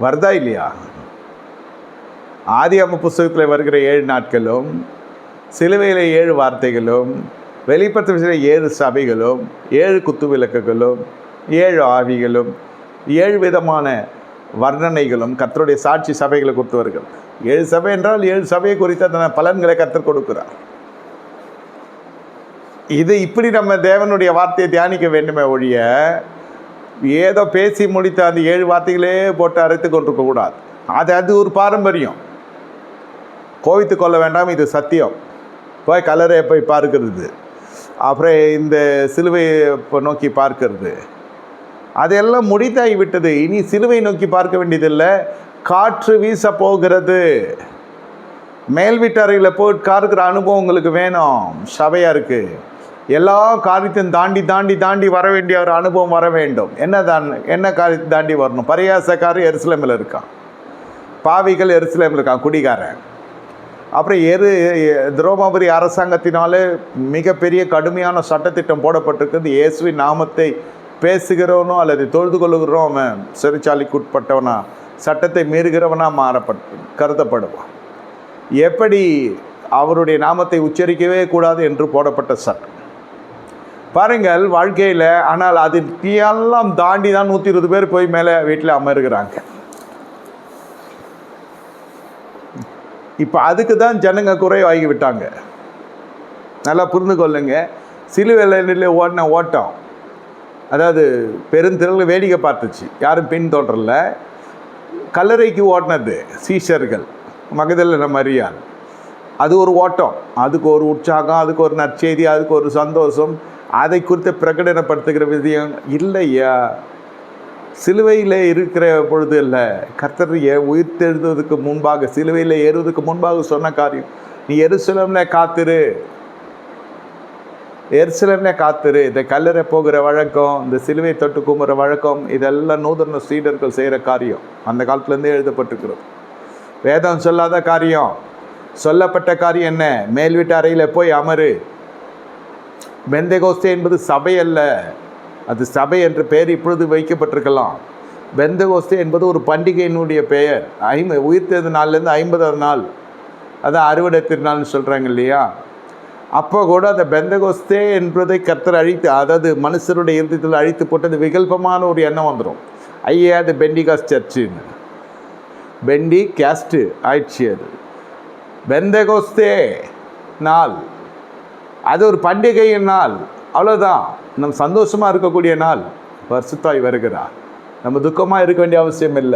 வருதா இல்லையா? ஆதி அம்ம புஸ்தகத்தில் வருகிற ஏழு நாட்களும் சிலுவையில் ஏழு வார்த்தைகளும் வெளிப்படுத்த ஏழு சபைகளும் ஏழு குத்து விளக்குகளும் ஏழு ஆவிகளும் ஏழு விதமான வர்ணனைகளும் கத்தருடைய சாட்சி சபைகளை கொடுத்து வருகிறது. ஏழு சபை என்றால் ஏழு சபையை குறித்த அந்த பலன்களை கற்றுக் கொடுக்கிறார். இது இப்படி நம்ம தேவனுடைய வார்த்தையை தியானிக்க வேண்டுமே ஒழிய ஏதோ பேசி முடித்த அந்த ஏழு வார்த்தைகளே போட்டு அரைத்து கொண்டிருக்கக்கூடாது அது அது ஒரு பாரம்பரியம். கோவித்து கொள்ள வேண்டாம் இது சத்தியம். போய் கலரை போய் பார்க்கறது. அப்புறம் இந்த சிலுவையை இப்போ நோக்கி பார்க்கிறது. அதெல்லாம் முடித்தாகி விட்டது. இனி சிலுவை நோக்கி பார்க்க வேண்டியதில்லை. காற்று வீச போகிறது. மேல் வீட்டறையில் போய் காருக்கிற அனுபவம் உங்களுக்கு வேணும். சபையாக இருக்குது எல்லா காரியத்தையும் தாண்டி தாண்டி தாண்டி வர வேண்டிய ஒரு அனுபவம் வர வேண்டும். என்ன தான் என்ன காரியத்தை தாண்டி வரணும்? பரியாசக்காரர் எருசலேமில் இருக்கான். பாவிகள் எருசலேமில் இருக்கான் குடிகாரன். அப்புறம் எரு திரோமாபுரி அரசாங்கத்தினாலே மிகப்பெரிய கடுமையான சட்டத்திட்டம் போடப்பட்டிருக்கிறது. இயேசுவின் நாமத்தை பேசுகிறவனோ அல்லது தொழுது கொள்ளுகிறோம் அவன் சிறைச்சாலைக்கு உட்பட்டவனா சட்டத்தை மீறுகிறவனா மாறப்பட்டு கருதப்படுவான். எப்படி அவருடைய நாமத்தை உச்சரிக்கவே கூடாது என்று போடப்பட்ட சட்டம். பாருங்கள் வாழ்க்கையில் ஆனால் அது எல்லாம் தாண்டி தான் நூற்றி இருபது பேர் போய் மேலே வீட்டில் அமருகிறாங்க. இப்போ அதுக்கு தான் ஜனங்க குறைவாகி விட்டாங்க. நல்லா புரிந்து கொள்ளுங்க. சிலுவையில் ஓடின ஓட்டம் அதாவது பெருந்திரள் வேடிக்கை பார்த்துச்சு. யாரும் பின் தொடரல கல்லறைக்கு ஓடினது சீஷர்கள் மகதல்ல மரியாள் அது ஒரு ஓட்டம். அதுக்கு ஒரு உற்சாகம் அதுக்கு ஒரு நற்செய்தி அதுக்கு ஒரு சந்தோஷம். அதை குறித்து பிரகடனப்படுத்துகிற விஷயம் இல்லையா? சிலுவையில் இருக்கிற பொழுது இல்லை கர்த்தர் உயிர் உயிர்த்தெழுதுவதற்கு முன்பாக சிலுவையில் ஏறுவதற்கு முன்பாக சொன்ன காரியம் நீ எருசலம்ல காத்திரு. எருசலம்ல காத்திரு. இந்த கல்லறை போகிற வழக்கம் இந்த சிலுவை தொட்டு கும்புற வழக்கம் இதெல்லாம் நூதன சீடர்கள் செய்கிற காரியம். அந்த காலத்துலேருந்தே எழுதப்பட்டிருக்கிறது. வேதம் சொல்லாத காரியம். சொல்லப்பட்ட காரியம் என்ன? மேல் வீட்டு அறையில் போய் அமரு. பெந்தகோஸ்தே என்பது சபை அல்ல. அது சபை என்ற பெயர் இப்பொழுது வைக்கப்பட்டிருக்கலாம். பெந்தகோஸ்தே என்பது ஒரு பண்டிகையினுடைய பெயர். ஐம்ப உயிர்த்தது நாள்லேருந்து ஐம்பதாவது நாள். அதான் அறுவடை திருநாள்னு சொல்கிறாங்க இல்லையா? அப்போ கூட அந்த பெந்தகோஸ்தே என்பதை கர்த்தர் அழித்து அதாவது மனுஷருடைய இறுதியத்தில் அழித்து போட்டது விகல்பமான ஒரு எண்ணம் வந்துடும். ஐயா அது பெண்டிகாஸ் சர்ச்சுன்னு. பெண்டி கேஸ்ட்டு ஆயிடுச்சு அது. பெந்தகோஸ்தே நாள். அது ஒரு பண்டிகையின் நாள். அவ்வளோதான் நம் சந்தோஷமாக இருக்கக்கூடிய நாள். வருஷத்தாய் வருகிறார். நம்ம துக்கமாக இருக்க வேண்டிய அவசியம் இல்லை.